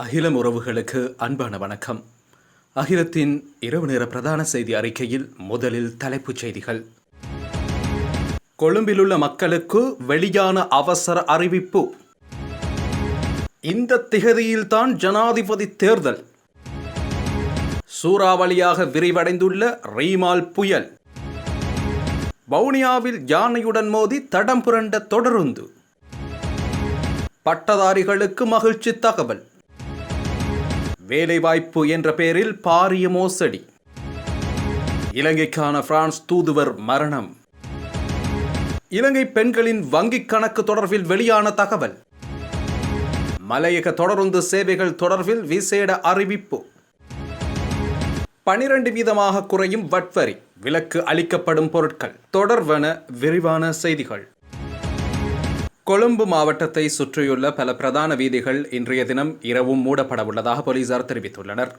அகிலம் உறவுகளுக்கு அன்பான வணக்கம். அகிலத்தின் இரவு நேர பிரதான செய்தி அறிக்கையில் முதலில் தலைப்புச் செய்திகள். கொழும்பிலுள்ள மக்களுக்கு வெளியான அவசர அறிவிப்பு. இந்த திகதியில்தான் ஜனாதிபதி தேர்தல். சூறாவளியாக விரிவடைந்துள்ள ரீமால் புயல். வவுனியாவில் யானையுடன் மோதி தடம் புரண்ட தொடருந்து. பட்டதாரிகளுக்கு மகிழ்ச்சி தகவல். வேலைவாய்ப்பு என்ற பெயரில் பாரிய மோசடி. இலங்கைக்கான பிரான்ஸ் தூதுவர் மரணம். இலங்கை பெண்களின் வங்கிக் கணக்கு தொடர்பில் வெளியான தகவல். மலையக தொடருந்து சேவைகள் தொடர்பில் விசேட அறிவிப்பு. பனிரெண்டு வீதமாக குறையும் வட்வரி விலக்கு அளிக்கப்படும் பொருட்கள். தொடர்வன விரிவான செய்திகள். கொழும்பு மாவட்டத்தை சுற்றியுள்ள பல பிரதான வீதிகள் இன்றைய தினம் இரவும் மூடப்பட உள்ளதாக போலீசார் தெரிவித்துள்ளனர்.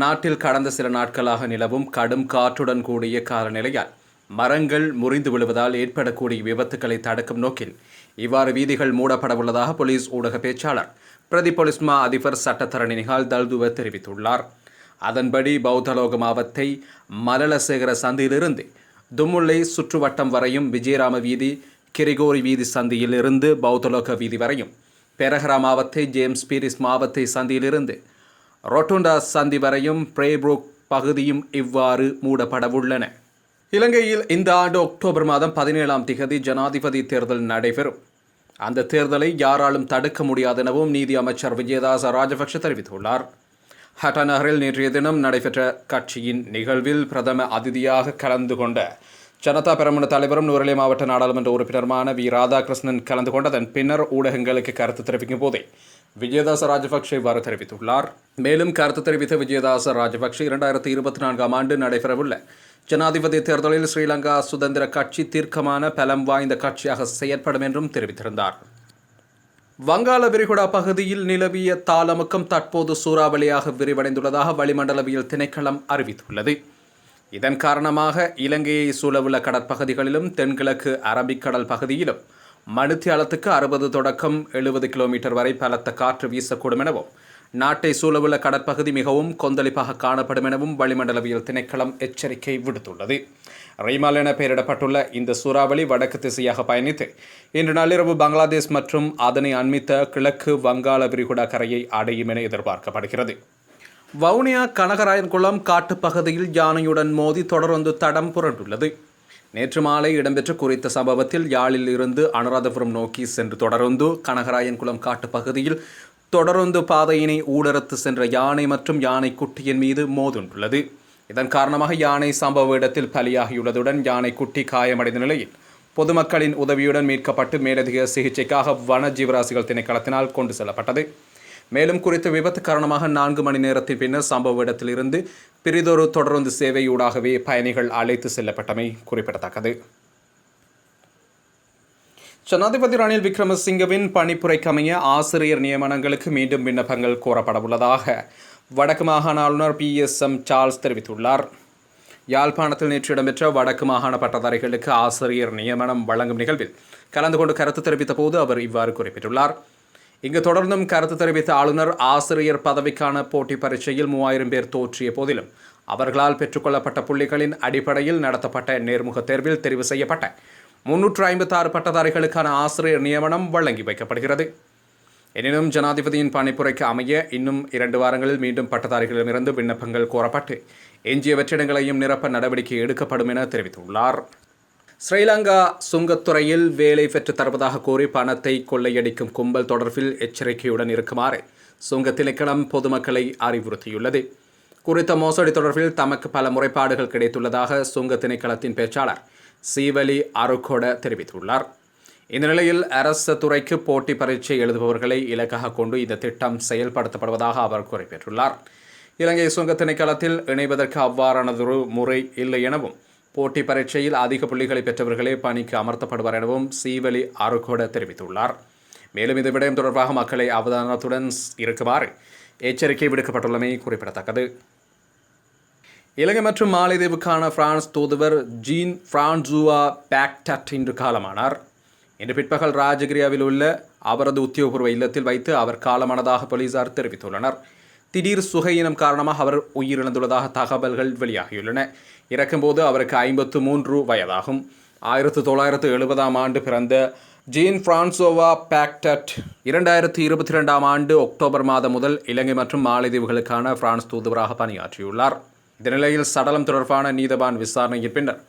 நாட்டில் கடந்த சில நாட்களாக நிலவும் கடும் காற்றுடன் கூடிய காலநிலையால் மரங்கள் முறிந்து விழுவதால் ஏற்படக்கூடிய விபத்துக்களை தடுக்கும் நோக்கில் இவ்வாறு வீதிகள் மூடப்பட உள்ளதாக போலீஸ் ஊடக பேச்சாளர் பிரதி போலீஸ் மா அதிபர் சட்டத்தரணி நிகால் தல்துவ தெரிவித்துள்ளார். அதன்படி பௌத்தலோக மாவத்தை மலலசேகர சந்தியிலிருந்து தும்முல்லை சுற்றுவட்டம் வரையும் விஜயராம வீதி கிரிகோரி வீதி சந்தியிலிருந்து பௌத்தலோக வீதி வரையும் பெரஹரா மாவத்தை ஜேம்ஸ் பீரிஸ் மாவத்தை சந்தியிலிருந்து ரொட்டுண்டா சந்தி வரையும் பிரேப்ரூக் பகுதியும் இவ்வாறு மூடப்படவுள்ளன. இலங்கையில் இந்த ஆண்டு அக்டோபர் மாதம் பதினேழாம் திகதி ஜனாதிபதி தேர்தல் நடைபெறும். அந்த தேர்தலை யாராலும் தடுக்க முடியாதெனவும் நீதி அமைச்சர் விஜயதாச ராஜபக்ஷ தெரிவித்துள்ளார். ஹட்டா நகரில் நேற்றைய தினம் நடைபெற்ற கட்சியின் நிகழ்வில் பிரதம அதிதியாக கலந்து கொண்ட ஜனதா பெரமுன தலைவரும் நூரலி மாவட்ட நாடாளுமன்ற உறுப்பினருமான வி. ராதாகிருஷ்ணன் கலந்து கொண்டதன் பின்னர் ஊடகங்களுக்கு கருத்து தெரிவிக்கும் போதே விஜயதாச ராஜபக்ஷ இவ்வாறு தெரிவித்துள்ளார். மேலும் கருத்து தெரிவித்த விஜயதாச ராஜபக்ஷ இரண்டாயிரத்தி இருபத்தி நான்காம் ஆண்டு நடைபெறவுள்ள ஜனாதிபதி தேர்தலில் ஸ்ரீலங்கா சுதந்திர கட்சி தீர்க்கமான பலம் வாய்ந்த கட்சியாக செயற்படும் என்றும் தெரிவித்திருந்தார். வங்காள விரிகுடா பகுதியில் நிலவிய தாளமுக்கம் தற்போது சூறாவளியாக விரிவடைந்துள்ளதாக வளிமண்டலவியல் திணைக்களம் அறிவித்துள்ளது. இதன் காரணமாக இலங்கையை சூழவுள்ள கடற்பகுதிகளிலும் தென்கிழக்கு அரபிக்கடல் பகுதியிலும் மணித்தியாலத்துக்கு அறுபது தொடக்கம் எழுபது கிலோமீட்டர் வரை பலத்த காற்று வீசக்கூடும் எனவும் நாட்டை சூழவுள்ள கடற்பகுதி மிகவும் கொந்தளிப்பாக காணப்படும் எனவும் வளிமண்டலவியல் திணைக்களம் எச்சரிக்கை விடுத்துள்ளது. ரைமால் என பெயரிடப்பட்டுள்ள இந்த சூறாவளி வடக்கு திசையாக பயணித்து இன்று நள்ளிரவு பங்களாதேஷ் மற்றும் அதனை அண்மித்த கிழக்கு வங்காள விரிகுடா கரையை அடையும் என எதிர்பார்க்கப்படுகிறது. வவுனியா கனகராயன்குளம் காட்டுப்பகுதியில் யானையுடன் மோதி தொடர்ந்து தடம் புரண்டுள்ளது. நேற்று மாலை இடம்பெற்ற குறித்த சம்பவத்தில் யாழில் இருந்து அனுராதபுரம் நோக்கி சென்று தொடர்ந்து கனகராயன்குளம் காட்டுப்பகுதியில் தொடர்ந்து பாதையினை ஊடறுத்து சென்ற யானை மற்றும் யானை குட்டியின் மீது மோதுண்டுள்ளது. இதன் காரணமாக யானை சம்பவ இடத்தில் பலியாகியுள்ளதுடன் யானை குட்டி காயமடைந்த நிலையில் பொதுமக்களின் உதவியுடன் மீட்கப்பட்டு மேலதிக சிகிச்சைக்காக வன ஜீவராசிகள் திணைக்களத்தினால் கொண்டு செல்லப்பட்டது. மேலும் குறித்த விபத்து காரணமாக நான்கு மணி நேரத்தின் பின்னர் சம்பவ இடத்திலிருந்து பிரிதொரு தொடர்ந்து சேவையூடாகவே பயணிகள் அழைத்து செல்லப்பட்டமை குறிப்பிடத்தக்கது. ஜனாதிபதி ரணில் விக்ரமசிங்கவின் பணிப்புரைக்கமைய ஆசிரியர் நியமனங்களுக்கு மீண்டும் விண்ணப்பங்கள் கோரப்படவுள்ளதாக வடக்கு மாகாண ஆளுநர் பி. எஸ். எம். சார்ல்ஸ் தெரிவித்துள்ளார். யாழ்ப்பாணத்தில் நேற்று இடம்பெற்ற வடக்கு மாகாண பட்டதாரிகளுக்கு ஆசிரியர் நியமனம் வழங்கும் நிகழ்வில் கலந்து கொண்டு கருத்து தெரிவித்த போது அவர் இவ்வாறு குறிப்பிட்டுள்ளார். இங்கு தொடர்ந்தும் கருத்து தெரிவித்த ஆளுநர் ஆசிரியர் பதவிக்கான போட்டி பரீட்சையில் மூவாயிரம் பேர் தோற்றிய போதிலும் அவர்களால் பெற்றுக்கொள்ளப்பட்ட புள்ளிகளின் அடிப்படையில் நடத்தப்பட்ட நேர்முக தேர்வில் தெரிவு செய்யப்பட்ட முன்னூற்று ஐம்பத்தாறு பட்டதாரிகளுக்கான ஆசிரியர் நியமனம் வழங்கி வைக்கப்படுகிறது. எனினும் ஜனாதிபதியின் பணிப்புரைக்கு அமைய இன்னும் இரண்டு வாரங்களில் மீண்டும் பட்டதாரிகளிடமிருந்து விண்ணப்பங்கள் கோரப்பட்டு எஞ்சிய வெற்றிடங்களையும் நிரப்ப நடவடிக்கை எடுக்கப்படும் என தெரிவித்துள்ளார். ஸ்ரீலங்கா சுங்கத்துறையில் வேலை பெற்று தருவதாக கூறி பணத்தை கொள்ளையடிக்கும் கும்பல் தொடர்பில் எச்சரிக்கையுடன் இருக்குமாறு சுங்க திணைக்களம் பொதுமக்களை அறிவுறுத்தியுள்ளது. குறித்த மோசடி தொடர்பில் தமக்கு பல முறைப்பாடுகள் கிடைத்துள்ளதாக சுங்க திணைக்களத்தின் பேச்சாளர் சீவலி அருகொட தெரிவித்துள்ளார். இந்த நிலையில் அரசு துறைக்கு போட்டி பரீட்சை எழுதுபவர்களை இலக்காக கொண்டு இந்த திட்டம் செயல்படுத்தப்படுவதாக அவர் குறிப்பிட்டுள்ளார். இலங்கை சுங்க திணைக்களத்தில் இணைவதற்கு அவ்வாறானதொரு முறை இல்லை எனவும் போட்டி பரீட்சையில் அதிக புள்ளிகளை பெற்றவர்களே பணிக்கு அமர்த்தப்படுவார் எனவும் சீவலி அருகோட தெரிவித்துள்ளார். மேலும் இது விடயம் தொடர்பாக மக்களை அவதானத்துடன் இருக்குமாறு எச்சரிக்கை விடுக்கப்பட்டுள்ளமை குறிப்பிடத்தக்கது. இலங்கை மற்றும் மாலைதீவுக்கான பிரான்ஸ் தூதுவர் ஜீன் பிரான்சுவா பேக்டட் இன்று காலமானார். இன்று பிற்பகல் ராஜகிரியாவில் உள்ள அவரது உத்தியோகபூர்வ இல்லத்தில் வைத்து அவர் காலமானதாக போலீசார் தெரிவித்துள்ளனர். திடீர் சுகையினம் காரணமாக அவர் உயிரிழந்துள்ளதாக தகவல்கள் வெளியாகியுள்ளன. இறக்கும்போது அவருக்கு ஐம்பத்து மூன்று வயதாகும். ஆயிரத்து தொள்ளாயிரத்து எழுபதாம் ஆண்டு பிறந்த ஜீன் பிரான்சோவா பேக்டட் இரண்டாயிரத்தி இருபத்தி ரெண்டாம் ஆண்டு அக்டோபர் மாதம் முதல் இலங்கை மற்றும் மாலைதீவுகளுக்கான பிரான்ஸ் தூதுவராக பணியாற்றியுள்ளார். இந்த நிலையில் சடலம் தொடர்பான நீதவான் விசாரணையின் பின்னர்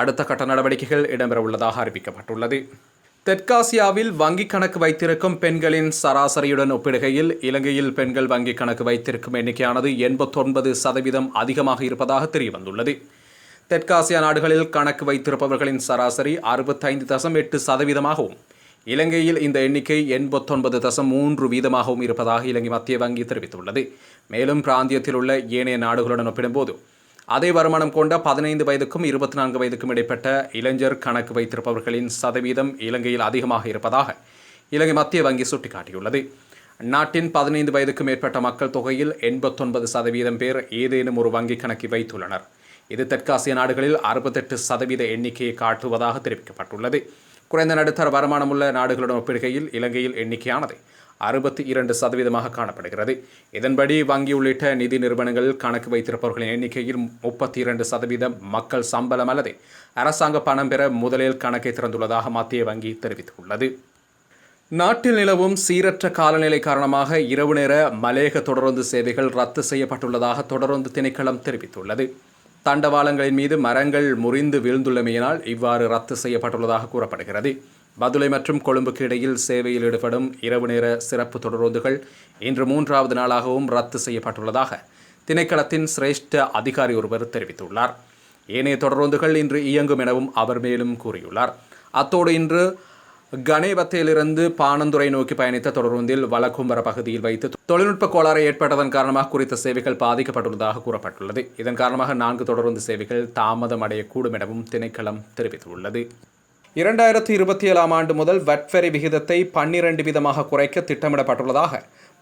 அடுத்த கட்ட நடவடிக்கைகள் இடம்பெறவுள்ளதாக அறிவிக்கப்பட்டுள்ளது. தெற்காசியாவில் வங்கிக் கணக்கு வைத்திருக்கும் பெண்களின் சராசரியுடன் ஒப்பிடுகையில் இலங்கையில் பெண்கள் வங்கிக் கணக்கு வைத்திருக்கும் எண்ணிக்கையானது எண்பத்தொன்பது சதவீதம் அதிகமாக இருப்பதாக தெரியவந்துள்ளது. தெற்காசியா நாடுகளில் கணக்கு வைத்திருப்பவர்களின் சராசரி அறுபத்தைந்து தசம் எட்டு சதவீதமாகவும் இலங்கையில் இந்த எண்ணிக்கை எண்பத்தொன்பது தசம் மூன்று வீதமாகவும் இருப்பதாக இலங்கை மத்திய வங்கி தெரிவித்துள்ளது. மேலும் பிராந்தியத்தில் உள்ள ஏனைய நாடுகளுடன் ஒப்பிடும்போது அதே வருமானம் கொண்ட பதினைந்து வயதுக்கும் இருபத்தி நான்கு வயதுக்கும் இடைப்பட்ட இளைஞர் கணக்கு வைத்திருப்பவர்களின் சதவீதம் இலங்கையில் அதிகமாக இருப்பதாக இலங்கை மத்திய வங்கி சுட்டிக்காட்டியுள்ளது. நாட்டின் பதினைந்து வயதுக்கும் மேற்பட்ட மக்கள் தொகையில் எண்பத்தொன்பது சதவீதம் பேர் ஏதேனும் ஒரு வங்கி கணக்கை வைத்துள்ளனர். இது தெற்காசிய நாடுகளில் அறுபத்தெட்டு சதவீத எண்ணிக்கையை காட்டுவதாக தெரிவிக்கப்பட்டுள்ளது. குறைந்த நடுத்தர வருமானமுள்ள நாடுகளுடன் ஒப்பிடுகையில் இலங்கையில் எண்ணிக்கையானது அறுபத்தி இரண்டு சதவீதமாக காணப்படுகிறது. இதன்படி வங்கி உள்ளிட்ட நிதி நிறுவனங்கள் கணக்கு வைத்திருப்பவர்களின் எண்ணிக்கையில் முப்பத்தி இரண்டு சதவீதம் மக்கள் சம்பளம் அல்லது அரசாங்க பணம் பெற முதலில் கணக்கை திறந்துள்ளதாக மத்திய வங்கி தெரிவித்துள்ளது. நாட்டில் நிலவும் சீரற்ற காலநிலை காரணமாக இரவு நேர மலேக தொடருந்து சேவைகள் ரத்து செய்யப்பட்டுள்ளதாக தொடருந்து திணைக்களம் தெரிவித்துள்ளது. தண்டவாளங்களின் மீது மரங்கள் முறிந்து வீழ்ந்துள்ளமையினால் இவ்வாறு ரத்து செய்யப்பட்டுள்ளதாக கூறப்படுகிறது. பதுளை மற்றும் கொழும்புக்கு இடையில் சேவையில் ஈடுபடும் இரவு நேர சிறப்பு தொடரோந்துகள் இன்று மூன்றாவது நாளாகவும் ரத்து செய்யப்பட்டுள்ளதாக திணைக்களத்தின் சிரேஷ்ட அதிகாரி ஒருவர் தெரிவித்துள்ளார். ஏனைய தொடரோந்துகள் இன்று இயங்கும் எனவும் அவர் மேலும் கூறியுள்ளார். அத்தோடு இன்று கணேபத்தையிலிருந்து பானந்துரை நோக்கி பயணித்த தொடர்ந்தில் வலக்கும்பர பகுதியில் வைத்து தொழில்நுட்ப கோளாறு ஏற்பட்டதன் காரணமாக குறித்த சேவைகள் பாதிக்கப்பட்டுள்ளதாக கூறப்பட்டுள்ளது. இதன் காரணமாக நான்கு தொடருந்து சேவைகள் தாமதம் அடையக்கூடும் எனவும் திணைக்களம் தெரிவித்துள்ளது. இரண்டாயிரத்தி இருபத்தி ஏழாம் ஆண்டு முதல் வட்வரி விகிதத்தை பன்னிரண்டு வீதமாக குறைக்க திட்டமிடப்பட்டுள்ளதாக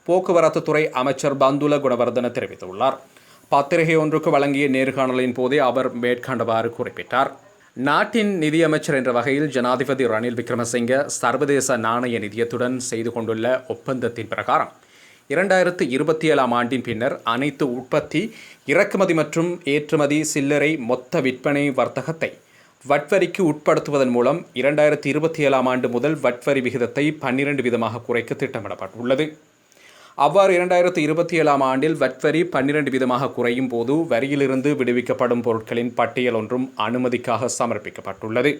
போக்குவரத்து துறை அமைச்சர் பந்துல குணவர்தன தெரிவித்துள்ளார். பத்திரிகை ஒன்றுக்கு வழங்கிய நேர்காணலின் போதே அவர் மேற்கண்டவாறு குறிப்பிட்டார். நாட்டின் நிதியமைச்சர் என்ற வகையில் ஜனாதிபதி ரணில் விக்ரமசிங்க சர்வதேச நாணய நிதியத்துடன் செய்து கொண்டுள்ள ஒப்பந்தத்தின் பிரகாரம் இரண்டாயிரத்து இருபத்தி ஏழாம் ஆண்டின் பின்னர் அனைத்து உற்பத்தி இறக்குமதி மற்றும் ஏற்றுமதி சில்லறை மொத்த விற்பனை வர்த்தகத்தை வட்வரிக்கு உட்படுத்துவதன் மூலம் இரண்டாயிரத்தி இருபத்தி ஏழாம் ஆண்டு முதல் வட்வரி விகிதத்தை பன்னிரண்டு விதமாக குறைக்க திட்டமிடப்பட்டுள்ளது. அவ்வாறு இரண்டாயிரத்தி இருபத்தி ஏழாம் ஆண்டில் வட்வரி பன்னிரண்டு விதமாக குறையும் போது வரியிலிருந்து விடுவிக்கப்படும் பொருட்களின் பட்டியல் ஒன்றும் அனுமதிக்காக சமர்ப்பிக்கப்பட்டுள்ளது.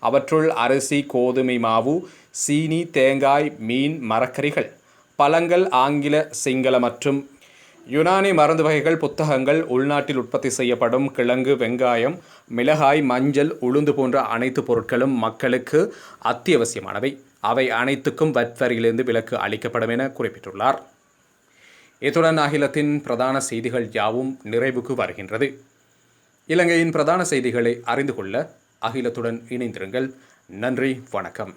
அவற்றுள் அரிசி கோதுமை மாவு சீனி தேங்காய் மீன் மரக்கறிகள் பழங்கள் ஆங்கில சிங்கள மற்றும் யுனானி மருந்து வகைகள் புத்தகங்கள் உள்நாட்டில் உற்பத்தி செய்யப்படும் கிழங்கு வெங்காயம் மிளகாய் மஞ்சள் உளுந்து போன்ற அனைத்து பொருட்களும் மக்களுக்கு அத்தியாவசியமானவை. அவை அனைத்துக்கும் வட்வரியிலிருந்து விலக்கு அளிக்கப்படும் என குறிப்பிட்டுள்ளார். இத்துடன் அகிலத்தின் பிரதான செய்திகள் யாவும் நிறைவுக்கு வருகின்றது. இலங்கையின் பிரதான செய்திகளை அறிந்து கொள்ள அகிலத்துடன் இணைந்திருங்கள். நன்றி வணக்கம்.